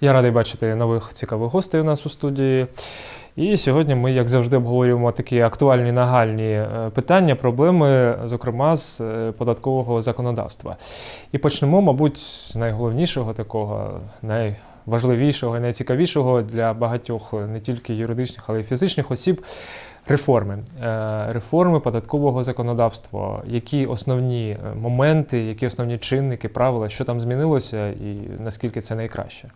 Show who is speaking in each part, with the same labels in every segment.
Speaker 1: Я радий бачити нових цікавих гостей у нас у студії. І сьогодні ми, як завжди, обговорюємо такі актуальні нагальні е, питання, проблеми, зокрема з е, податкового законодавства. І почнемо, мабуть, з найголовнішого такого, найважливішого і найцікавішого для багатьох е, не тільки юридичних, але й фізичних осіб. Реформи, реформи податкового законодавства. Які основні моменти, які основні чинники, правила, що там змінилося, і наскільки це найкраще?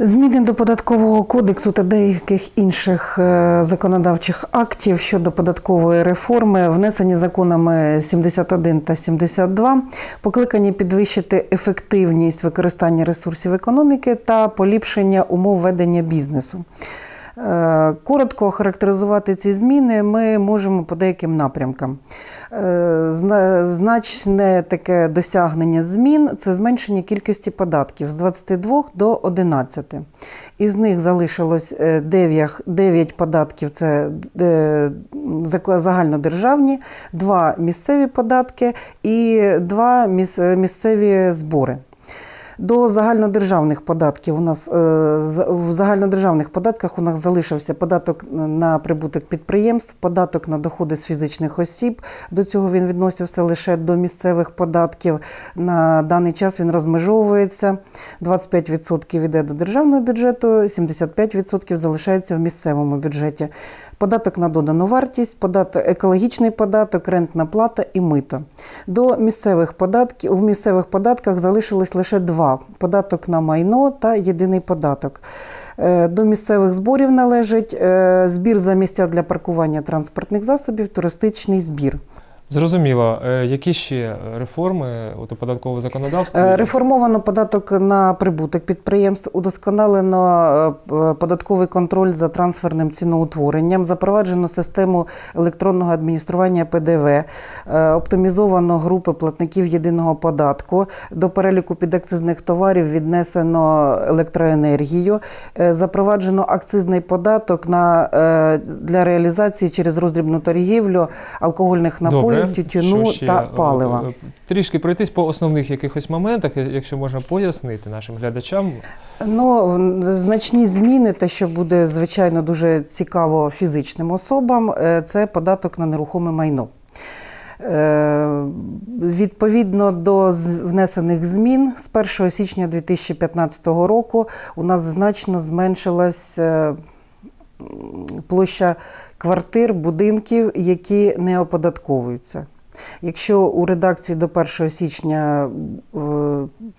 Speaker 2: Зміни до податкового кодексу та деяких інших е, законодавчих актів щодо податкової реформи, внесені законами 71 та 72, покликані підвищити ефективність використання ресурсів економіки та поліпшення умов ведення бізнесу. Е, Коротко охарактеризувати ці зміни ми можемо по деяким напрямкам. Е, Значне таке досягнення змін це зменшення кількості податків з 22 до 11. Із них залишилось 9, 9 податків це е, загальнодержавні, 2 місцеві податки і 2 місцеві збори. До загальнодержавних податків у нас е, в загальнодержавних податках у нас залишився податок на прибуток підприємств, податок на доходи з фізичних осіб. До цього він відносився лише до місцевих податків. На даний час він розмежовується. 25% йде до державного бюджету, 75% залишається в місцевому бюджеті. Податок на додану вартість, податок, екологічний податок, рентна плата і мито. До місцевих податків у місцевих податках залишилось лише два: податок на майно та єдиний податок. Е, До місцевих зборів належить е, збір за місця для паркування транспортних засобів, туристичний збір.
Speaker 1: Зрозуміло, Е, які ще реформи у податкового законодавства?
Speaker 2: Е, Реформовано податок на прибуток підприємств, удосконалено е, податковий контроль за трансферним ціноутворенням, запроваджено систему електронного адміністрування ПДВ, оптимізовано групи платників єдиного податку. До переліку підакцизних товарів віднесено електроенергію, запроваджено акцизний податок на, для реалізації через роздрібну торгівлю алкогольних напоїв, тютюну
Speaker 1: Що ще?
Speaker 2: та палива.
Speaker 1: Е, Трішки пройтись по основних якихось моментах, е, якщо можна пояснити нашим глядачам.
Speaker 2: Ну, значні зміни, те, що буде звичайно дуже цікаво фізичним особам, е, це податок на нерухоме майно. Відповідно до внесених змін з 1 січня 2015 року у нас значно зменшилась площа квартир, будинків, які не оподатковуються. Якщо у редакції до 1 січня е,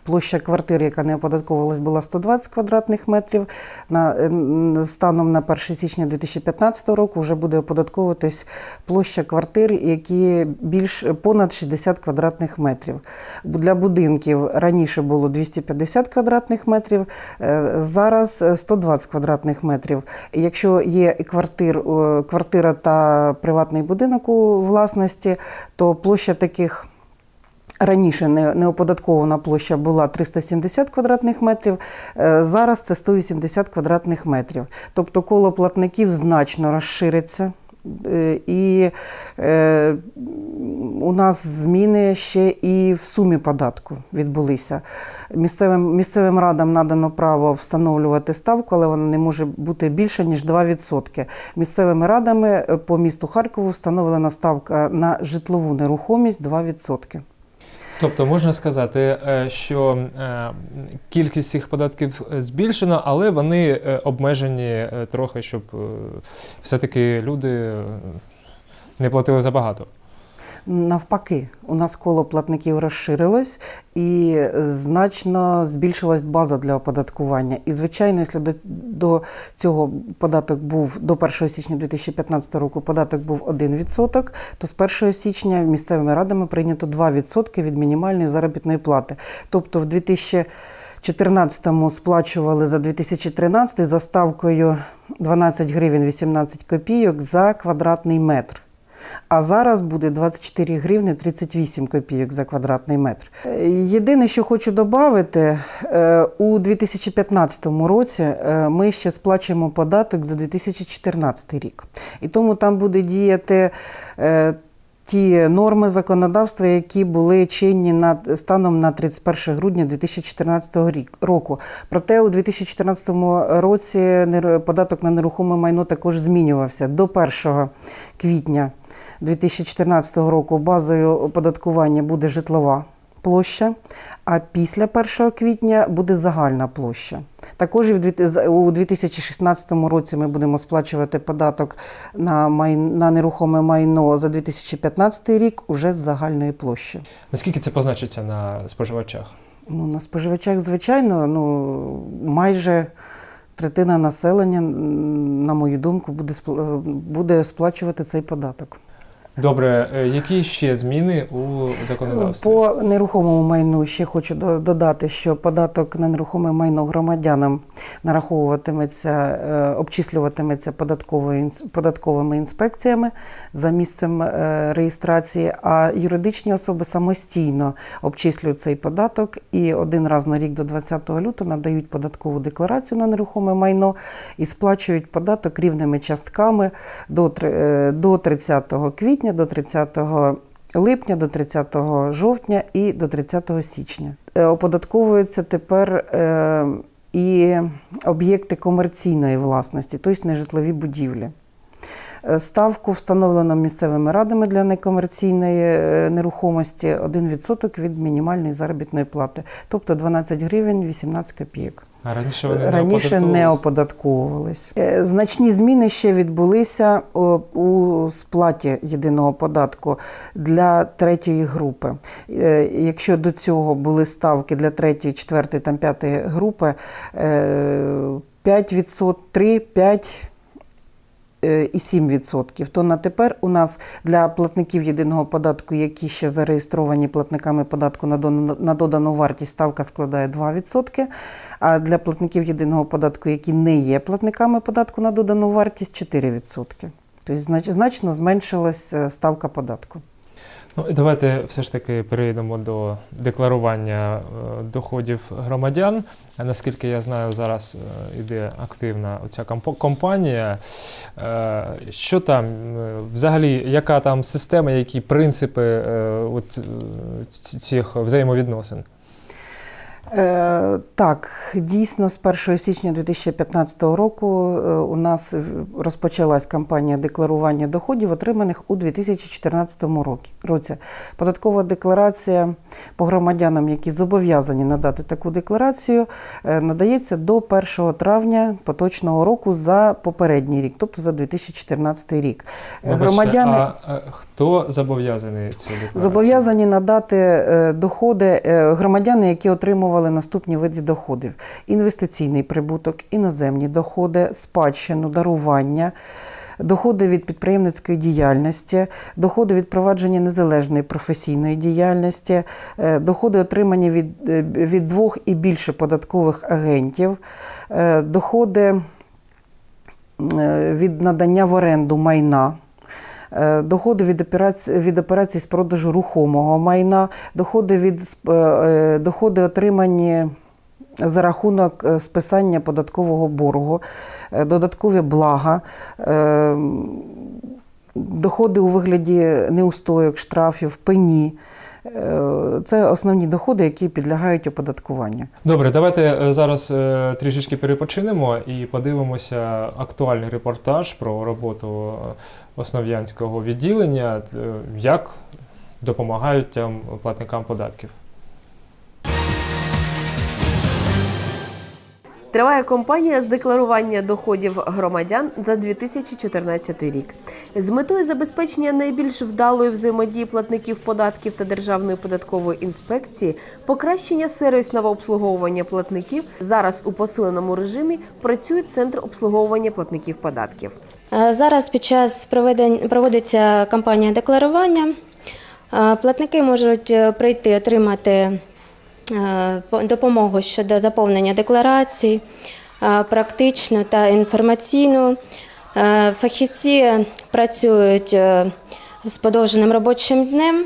Speaker 2: площа квартир, яка не оподатковувалась, була 120 квадратних метрів, на, е, станом на 1 січня 2015 року вже буде оподатковуватись площа квартир, які більш понад 60 квадратних метрів. Для будинків раніше було 250 квадратних метрів, е, зараз е, 120 квадратних метрів. Якщо є квартир, квартира та приватний будинок у власності, то площа таких раніше неоподаткована площа була 370 квадратних метрів, е, зараз це 180 квадратних метрів. Тобто коло платників значно розшириться. Е, І е, у нас зміни ще і в сумі податку відбулися. Місцевим, місцевим радам надано право встановлювати ставку, але вона не може бути більше, ніж 2%. Місцевими радами е, по місту Харкову встановлена ставка на житлову нерухомість 2%.
Speaker 1: Тобто можна сказати, е, що е, кількість цих податків е, збільшена, але вони обмежені трохи, щоб все-таки люди не платили забагато.
Speaker 2: Навпаки, у нас коло платників розширилось і значно збільшилась база для оподаткування. І, звичайно, якщо до, до цього податок був до 1 січня 2015 року податок був 1%, то з 1 січня місцевими радами прийнято 2% від мінімальної заробітної плати. Тобто в 2014-му сплачували за 2013 за ставкою 12 гривень 18 копійок за квадратний метр. А зараз буде 24 гривни 38 копійок за квадратний метр. Е, Єдине, що хочу додати, у 2015 році е, ми ще сплачуємо податок за 2014 рік. І тому там буде діяти е, ті норми законодавства, які були чинні на, станом на 31 грудня 2014 рік- року. Проте у 2014 році податок на нерухоме майно також змінювався. До 1 квітня 2014 року базою оподаткування буде житлова площа, а після 1 квітня буде загальна площа. Також у 2016 році ми будемо сплачувати податок на, май, на нерухоме майно за 2015 рік уже з загальної площі.
Speaker 1: Наскільки це позначиться на споживачах?
Speaker 2: Ну, на споживачах, звичайно, ну, майже третина населення, на мою думку, буде, е, буде сплачувати цей податок.
Speaker 1: Добре, е, які ще зміни у законодавстві?
Speaker 2: По нерухомому майну ще хочу додати, що податок на нерухоме майно громадянам нараховуватиметься, е, обчислюватиметься податковими інспекціями за місцем е, реєстрації, а юридичні особи самостійно обчислюють цей податок і один раз на рік до 20 лютого надають податкову декларацію на нерухоме майно і сплачують податок рівними частками до 30 квітня, до 30 липня, до 30 жовтня і до 30 січня. Е, Оподатковуються тепер е, і об'єкти комерційної власності, тобто нежитлові будівлі. Е, Ставку встановлено місцевими радами для некомерційної е, нерухомості 1% від мінімальної заробітної плати, тобто 12 гривень 18 копійок.
Speaker 1: А раніше вони
Speaker 2: Раніше не оподатковувались. Е, Значні зміни ще відбулися у сплаті єдиного податку для третьої групи. Е, Якщо до цього були ставки для третьої, четвертої там п'ятої групи е, 5%, 3, 5 е, і 7%, то на тепер у нас для платників єдиного податку, які ще зареєстровані платниками податку на додану- вартість, ставка складає 2%, а для платників єдиного податку, які не є платниками податку на додану вартість, 4%. Тобто значно зменшилась е, ставка податку.
Speaker 1: Ну, і давайте все ж таки перейдемо до декларування е, доходів громадян. Наскільки я знаю, зараз е, іде активна оця кампо- кампанія. Е, Що там взагалі, яка там система, які принципи от, цих взаємовідносин?
Speaker 2: Е, так, дійсно, з 1 січня 2015 року е, у нас розпочалась кампанія декларування доходів, отриманих у 2014 році-. Податкова декларація по громадянам, які зобов'язані надати таку декларацію, е, надається до 1 травня поточного року за попередній рік, тобто за 2014 рік. Е,
Speaker 1: Вибачте,
Speaker 2: Громадяни
Speaker 1: а, хто зобов'язаний цю декларацію?
Speaker 2: Зобов'язані надати доходи громадяни, які отримували наступні види доходів: інвестиційний прибуток, іноземні доходи, спадщину, дарування. Доходи від підприємницької діяльності, доходи від провадження незалежної професійної діяльності, е, доходи отримані від, е, від двох і більше податкових агентів, е, доходи від надання в оренду майна. Е, Доходи від операцій, від операцій з продажу рухомого майна, доходи, від, е, доходи отримані за рахунок е, списання податкового боргу, е, додаткові блага, е, доходи у вигляді неустойок, штрафів, пені. Е, Це основні доходи, які підлягають оподаткуванню.
Speaker 1: Добре, давайте е, зараз е, трішечки перепочинемо і подивимося актуальний репортаж про роботу основ'янського відділення, як допомагають платникам податків.
Speaker 3: Триває кампанія з декларування доходів громадян за 2014 рік. З метою забезпечення найбільш вдалої взаємодії платників податків та Державної податкової інспекції, покращення сервісного обслуговування платників зараз у посиленому режимі працює центр обслуговування платників податків.
Speaker 4: Е, Зараз під час проводиться кампанія декларування. Е, Платники можуть е, прийти отримати допомогу щодо заповнення декларацій, е, практичну та інформаційну. Е, Фахівці працюють е, з подовженим робочим днем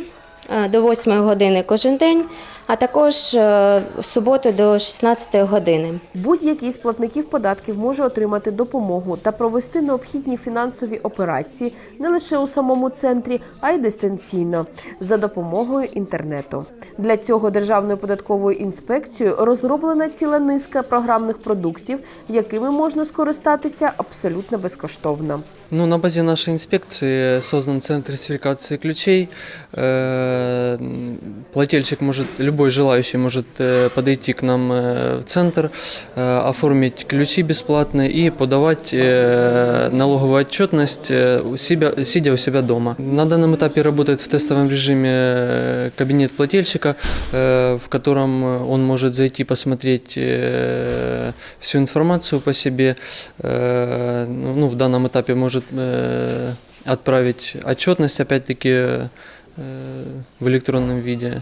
Speaker 4: е, до 8 години кожен день. А також е, в суботу до 16 години.
Speaker 3: Будь-який з платників податків може отримати допомогу та провести необхідні фінансові операції не лише у самому центрі, а й дистанційно за допомогою інтернету. Для цього Державною податковою інспекцією розроблена ціла низка програмних продуктів, якими можна скористатися абсолютно безкоштовно.
Speaker 5: Ну, на базе нашей инспекции создан центр сертификации ключей. Э, м, Плательщик может, любой желающий может э, подойти к нам э, в центр, э, оформить ключи бесплатно и подавать э, налоговую отчетность э, у себя, сидя у себя дома. На данном этапе работает в тестовом режиме э, кабинет плательщика, э, в котором он может зайти посмотреть э, всю информацию по себе. Э, Ну, в данном этапе может э, отправить отчетность, опять-таки, э, в электронном виде.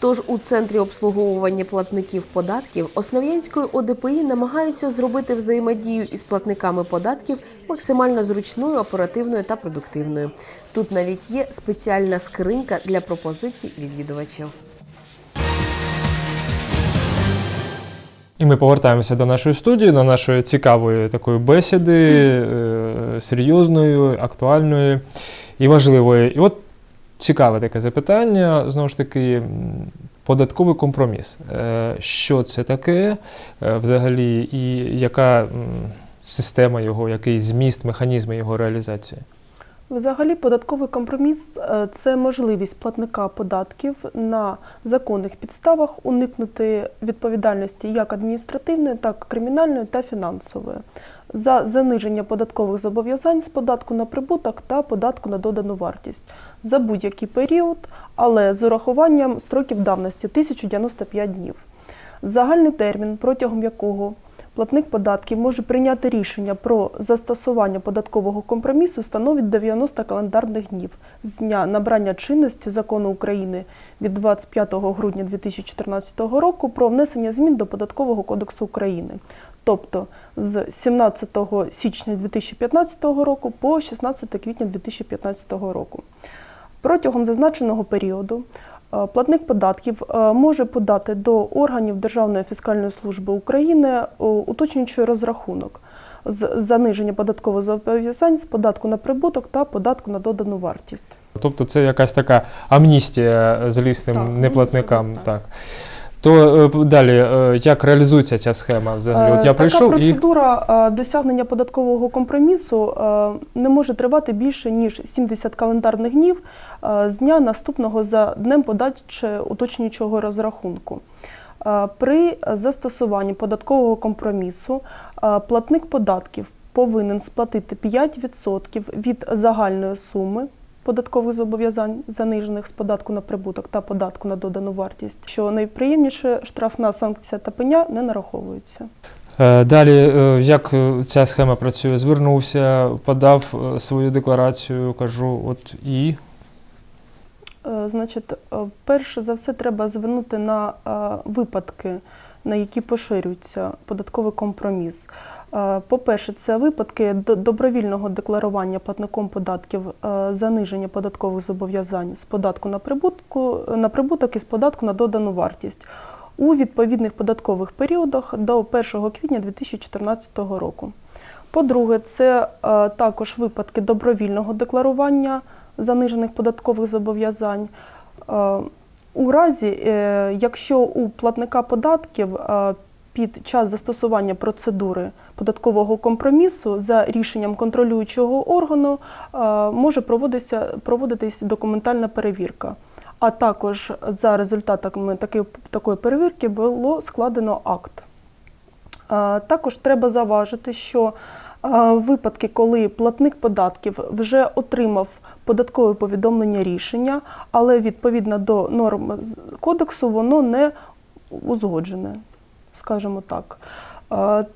Speaker 3: Тож у центрі обслуговування платників податків Основ'янської ОДПІ намагаються зробити взаємодію із платниками податків максимально зручною, оперативною та продуктивною. Тут навіть є спеціальна скринька для пропозицій відвідувачів.
Speaker 1: І ми повертаємося до нашої студії, до нашої цікавої такої бесіди, е, серйозної, актуальної і важливої. І от цікаве таке запитання, знову ж таки, податковий компроміс. Е, Що це таке е, взагалі, і яка система його, який зміст, механізми його реалізації?
Speaker 6: Взагалі, податковий компроміс е, це можливість платника податків на законних підставах уникнути відповідальності як адміністративної, так і кримінальної та фінансової за заниження податкових зобов'язань з податку на прибуток та податку на додану вартість за будь-який період, але з урахуванням строків давності 1095 днів. Загальний термін, протягом якого платник податків може прийняти рішення про застосування податкового компромісу становить 90 календарних днів з дня набрання чинності закону України від 25 грудня 2014 року про внесення змін до Податкового кодексу України, тобто з 17 січня 2015 року по 16 квітня 2015 року. Протягом зазначеного періоду е, платник податків е, може подати до органів Державної фіскальної служби України е, уточнюючий розрахунок з заниження податкових зобов'язань з податку на прибуток та податку на додану вартість.
Speaker 1: Тобто це якась така амністія злісним неплатникам. Так. То е, далі, е, як реалізується ця схема взагалі? От я
Speaker 6: Е,
Speaker 1: прийшов
Speaker 6: така
Speaker 1: і.
Speaker 6: процедура е, досягнення податкового компромісу не може тривати більше ніж 70 календарних днів з дня наступного за днем подачі уточнюючого розрахунку. При застосуванні податкового компромісу платник податків повинен сплатити 5% від загальної суми податкових зобов'язань, занижених з податку на прибуток та податку на додану вартість. Що найприємніше, штрафна санкція та пеня не нараховуються.
Speaker 1: Е, Далі, е, як е, ця схема працює? Звернувся, подав свою декларацію, кажу, от і.
Speaker 6: Значить, перше за все треба звернути на випадки, на які поширюється податковий компроміс. Е, По-перше, це випадки добровільного декларування платником податків е, заниження податкових зобов'язань з податку на прибутку на прибуток і з податку на додану вартість у відповідних податкових періодах до 1 квітня 2014 року. По-друге, це е, також випадки добровільного декларування занижених податкових зобов'язань. У разі, е, якщо у платника податків е, під час застосування процедури податкового компромісу за рішенням контролюючого органу е, може проводитися, проводитись документальна перевірка. А також за результатами таки- такої перевірки було складено акт. Також треба заважити, що випадки, коли платник податків вже отримав податкове повідомлення рішення, але відповідно до норм кодексу воно не узгоджене, скажімо так.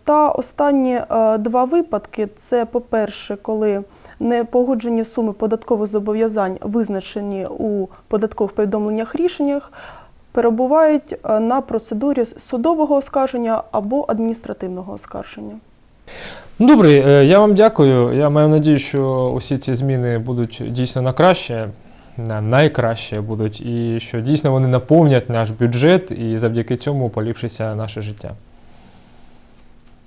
Speaker 6: Та останні два випадки це, по-перше, коли непогоджені суми податкових зобов'язань визначені у податкових повідомленнях рішеннях, перебувають на процедурі судового оскарження або адміністративного оскарження.
Speaker 1: Ну, Добре, е, я вам дякую. Я маю надію, що усі ці зміни будуть дійсно на краще. на найкраще будуть, і що дійсно вони наповнять наш бюджет, і завдяки цьому поліпшиться наше життя.